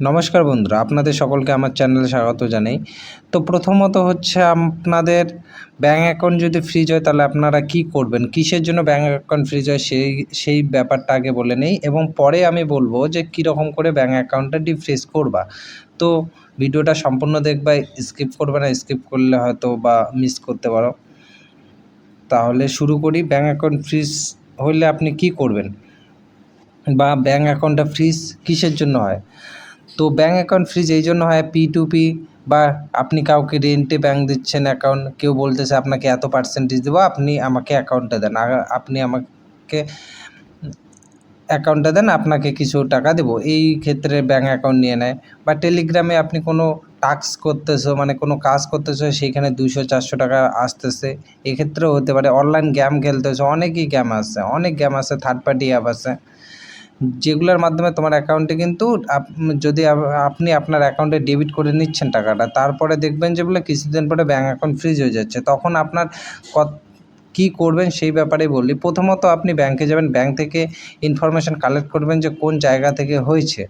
নমস্কার বন্ধুরা, আপনাদের সকলকে আমার চ্যানেলে স্বাগত জানাই। তো প্রথমত হচ্ছে আপনাদের ব্যাঙ্ক অ্যাকাউন্ট যদি ফ্রিজ হয়, তাহলে আপনারা কি করবেন? কিসের জন্য ব্যাঙ্ক অ্যাকাউন্ট ফ্রিজ হয়, সেই সেই ব্যাপারটা আগে বলে নেই। এবং পরে আমি বলব যে কীরকম করে ব্যাঙ্ক অ্যাকাউন্টটা ডিফ্রিজ করবা। তো ভিডিওটা সম্পূর্ণ দেখবা স্কিপ করবে না স্কিপ করলে হয়তো বা মিস করতে পারো। তাহলে শুরু করি ব্যাঙ্ক অ্যাকাউন্ট ফ্রিজ হলে আপনি কি করবেন? বা ব্যাঙ্ক অ্যাকাউন্টটা ফ্রিজ কিসের জন্য হয়? তো ব্যাঙ্ক অ্যাকাউন্ট ফ্রিজ এই জন্য হয় পি টু পি বা আপনি কাউকে রেন্টে ব্যাঙ্ক দিচ্ছেন অ্যাকাউন্ট কেউ বলতেছে আপনাকে এত পার্সেন্টেজ দেবো, আপনি আমাকে অ্যাকাউন্টটা দেন। আপনি আমাকে অ্যাকাউন্টটা দেন, আপনাকে কিছু টাকা দেবো। এই ক্ষেত্রে ব্যাঙ্ক অ্যাকাউন্ট নিয়ে নেয়। বা টেলিগ্রামে আপনি কোনো টাস্ক করতেছো মানে কোনো কাজ করতেছো, সেইখানে দুশো চারশো টাকা আসতেছে। এক্ষেত্রেও হতে পারে। অনলাইন গেম খেলতেছো, অনেকই গেম আছে, অনেক গেম আছে থার্ড পার্টি অ্যাপ আছে। যেগুলোর মাধ্যমে তোমার অ্যাকাউন্টে কিন্তু যদি আপনি আপনার অ্যাকাউন্টে ডেবিট করে নিচ্ছেন টাকাটা, তারপরে দেখবেন যে বলে কিছুদিন পরে ব্যাঙ্ক অ্যাকাউন্ট ফ্রিজ হয়ে যাচ্ছে। তখন আপনার কত, কী করবেন সেই ব্যাপারে বলি। প্রথমত আপনি ব্যাংকে যাবেন ব্যাংক থেকে ইনফরমেশান কালেক্ট করবেন যে কোন জায়গা থেকে হয়েছে।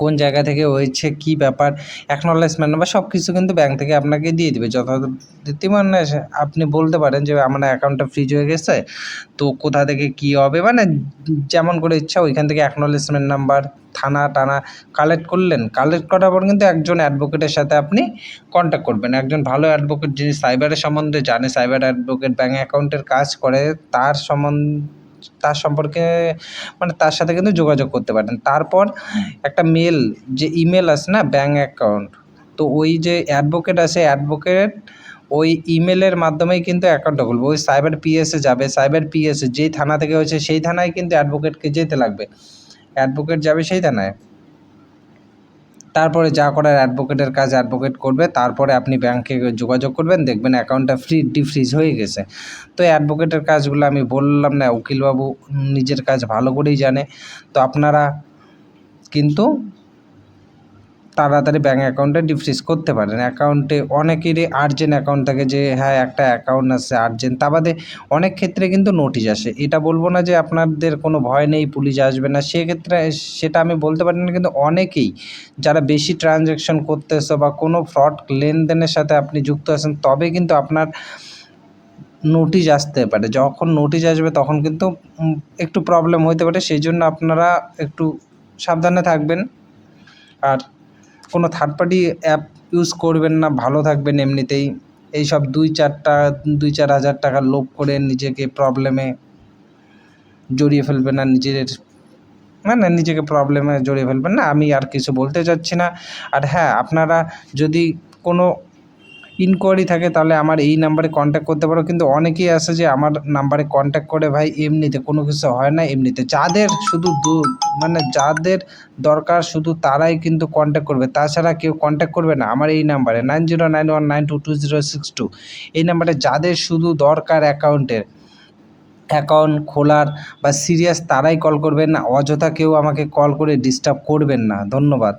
কোন জায়গা থেকে হয়েছে, কী ব্যাপার অ্যাকনলেজমেন্ট বা সব কিছু কিন্তু ব্যাংক থেকে আপনাকে দিয়ে দেবে। যথারীতি মানে আপনি বলতে পারেন যে, আমার অ্যাকাউন্টটা ফ্রিজ হয়ে গেছে, তো কোথা থেকে কী হবে? মানে যেমন করে ইচ্ছা ওইখান থেকে অ্যাকনলেজমেন্ট নাম্বার থানা টানা কালেক্ট করলেন। কালেক্ট করার পর কিন্তু একজন অ্যাডভোকেটের সাথে আপনি কন্ট্যাক্ট করবেন। একজন ভালো অ্যাডভোকেট যিনি সাইবারের সম্বন্ধে জানে সাইবার অ্যাডভোকেট ব্যাঙ্ক অ্যাকাউন্টের কাজ করে, তার সম্বন্ধে তার সম্পর্কে মানে তার সাথে কিন্তু যোগাযোগ করতে পারেন। তারপর একটা মেল যে ইমেল আছে না ব্যাঙ্ক অ্যাকাউন্ট তো ওই যে অ্যাডভোকেট আছে অ্যাডভোকেট ওই ইমেলের মাধ্যমেই কিন্তু অ্যাকাউন্টটা খুলবে। ওই সাইবার পিএসে যাবে সাইবার পিএসে যেই থানা থেকে হয়েছে, সেই থানায় কিন্তু অ্যাডভোকেটকে যেতে লাগবে। অ্যাডভোকেট যাবে সেই থানায়। তারপরে যা করার অ্যাডভোকেটের কাজ অ্যাডভোকেট করবে, তারপরে আপনি ব্যাংকে যোগাযোগ করবেন, দেখবেন অ্যাকাউন্টটা ফ্রি ডিফ্রিজ হয়ে গেছে। তো অ্যাডভোকেটের কাজগুলো আমি বললাম না, উকিলবাবু নিজের কাজ ভালো করেই জানে। তো আপনারা কিন্তু তাড়াতাড়ি ব্যাঙ্ক অ্যাকাউন্টে ডিফ্রিজ করতে পারেন। অ্যাকাউন্টে অনেকেরই আর্জেন্ট অ্যাকাউন্ট থাকে যে হ্যাঁ একটা অ্যাকাউন্ট আছে আর্জেন্ট তা বাদে অনেক ক্ষেত্রে কিন্তু নোটিশ আসে। এটা বলব না যে আপনাদের কোনো ভয় নেই, পুলিশ আসবে না। সেক্ষেত্রে সেটা আমি বলতে পারি না, কিন্তু অনেকেই যারা বেশি ট্রানজ্যাকশন করতেছে বা কোনো ফ্রড লেনদেনের সাথে আপনি যুক্ত আছেন, তবে কিন্তু আপনার নোটিশ আসতে পারে। যখন নোটিশ আসবে, তখন কিন্তু একটু প্রবলেম হতে পারে। সেই জন্য আপনারা একটু সাবধানে থাকবেন। আর কোনো থার্ড পার্টি অ্যাপ ইউজ করবেন না, ভালো থাকবেন এমনিতেই। এই সব দুই চারটা, দুই চার হাজার টাকা লোভ করে নিজেকে প্রবলেমে জড়িয়ে ফেলবেন না, নিজের মানে নিজেকে প্রবলেমে জড়িয়ে ফেলবেন না। আমি আর কিছু বলতে চাচ্ছি না। আর হ্যাঁ আপনারা যদি কোনো ইনকোয়ারি থাকে, তাহলে আমার এই নাম্বারে কন্ট্যাক্ট করতে পারো। কিন্তু অনেকেই আছে যে আমার নাম্বারে কন্ট্যাক্ট করে, ভাই, এমনিতে কোনো কিছু হয় না, এমনিতে। যাদের শুধু মানে যাদের দরকার শুধু তারাই কিন্তু কন্ট্যাক্ট করবে। তাছাড়া কেউ কন্ট্যাক্ট করবে না, আমার এই নাম্বারে nine zero nine one nine two two zero six two এই নাম্বারে যাদের শুধু দরকার অ্যাকাউন্টের অ্যাকাউন্ট খোলার বা সিরিয়াস তারাই কল করবেন না। অযথা কেউ আমাকে কল করে ডিস্টার্ব করবেন না। ধন্যবাদ।